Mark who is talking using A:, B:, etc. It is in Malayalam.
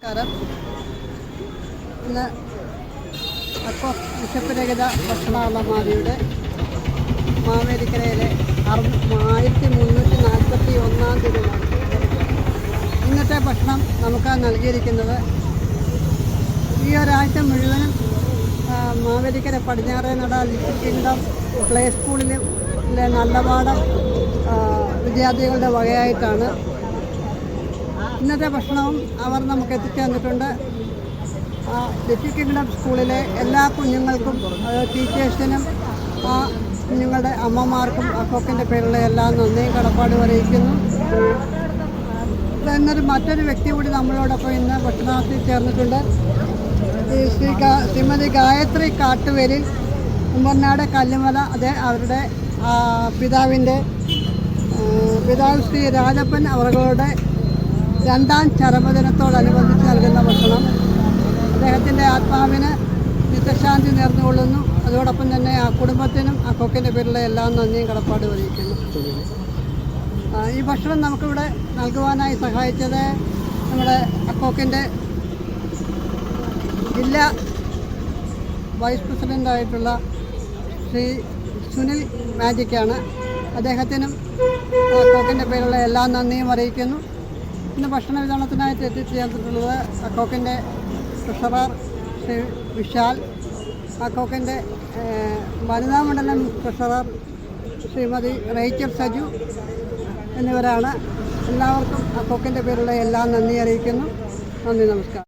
A: നമസ്കാരം. ഇന്ന് അപ്പോൾ ബിഷപ്പ് രഹിത ഭക്ഷണാളമാരിയുടെ മാവേലിക്കരയിലെ അറു ആയിരത്തി മുന്നൂറ്റി നാൽപ്പത്തി ഒന്നാം തീയതിയാണ് ഇന്നത്തെ ഭക്ഷണം നമുക്ക് നൽകിയിരിക്കുന്നത്. ഈ ഒരാഴ്ച മുഴുവനും മാവേലിക്കര പടിഞ്ഞാറേ നട ലിറ്റിൽ കിങ്ഡം പ്ലേ സ്കൂളിലെ നല്ലപാടം വിദ്യാർത്ഥികളുടെ വകയായിട്ടാണ് ഇന്നത്തെ ഭക്ഷണവും അവർ നമുക്ക് എത്തിച്ചു തന്നിട്ടുണ്ട്. ലിറ്റിൽ കിങ്ഡം സ്കൂളിലെ എല്ലാ കുഞ്ഞുങ്ങൾക്കും ടീച്ചേഴ്സിനും ആ കുഞ്ഞുങ്ങളുടെ അമ്മമാർക്കും അക്കോക്കിന്റെ പേരിലുള്ള എല്ലാ നന്ദിയും കടപ്പാടും അറിയിക്കുന്നു. എന്നൊരു മറ്റൊരു വ്യക്തി കൂടി നമ്മളോടൊപ്പം ഇന്ന് ഭക്ഷണത്തിൽ ചേർന്നിട്ടുണ്ട്. ശ്രീ ശ്രീമതി ഗായത്രി കാട്ടുവേലിൽ ഉമ്മർനാട് കല്ലുമല അതെ അവരുടെ പിതാവിന്റെ പിതാവ് ശ്രീ രാജപ്പൻ അവരുടെ രണ്ടാം ചരമദിനത്തോടനുബന്ധിച്ച് നൽകുന്ന ഭക്ഷണം. അദ്ദേഹത്തിന്റെ ആത്മാവിന് നിത്യശാന്തി നേർന്നുകൊള്ളുന്നു. അതോടൊപ്പം തന്നെ ആ കുടുംബത്തിനും ആ കൊക്കിന്റെ പേരിലെ എല്ലാം നന്ദിയും കടപ്പാട് അറിയിക്കുന്നു. ഈ ഭക്ഷണം നമുക്കിവിടെ നൽകുവാനായി സഹായിച്ചത് നമ്മുടെ അക്കോക്കിന്റെ ജില്ലാ വൈസ് പ്രസിഡന്റായിട്ടുള്ള ശ്രീ സുനിൽ മാജിക്കാണ്. അദ്ദേഹത്തിനും അക്കോക്കിന്റെ പേരിലുള്ള എല്ലാ നന്ദിയും അറിയിക്കുന്നു. ഇന്ന് ഭക്ഷണ വിതരണത്തിനായിട്ട് എത്തിച്ചേർന്നിട്ടുള്ളത് അക്കോക്കിന്റെ ട്രഷറർ ശ്രീ വിശാൽ അക്കോക്കിന്റെ വനിതാ മണ്ഡലം ട്രഷറർ ശ്രീമതി റേച്ചൽ സജു എന്നിവരാണ്. എല്ലാവർക്കും അക്കോക്കിന്റെ പേരുള്ള എല്ലാ നന്ദി അറിയിക്കുന്നു. നന്ദി നമസ്കാരം.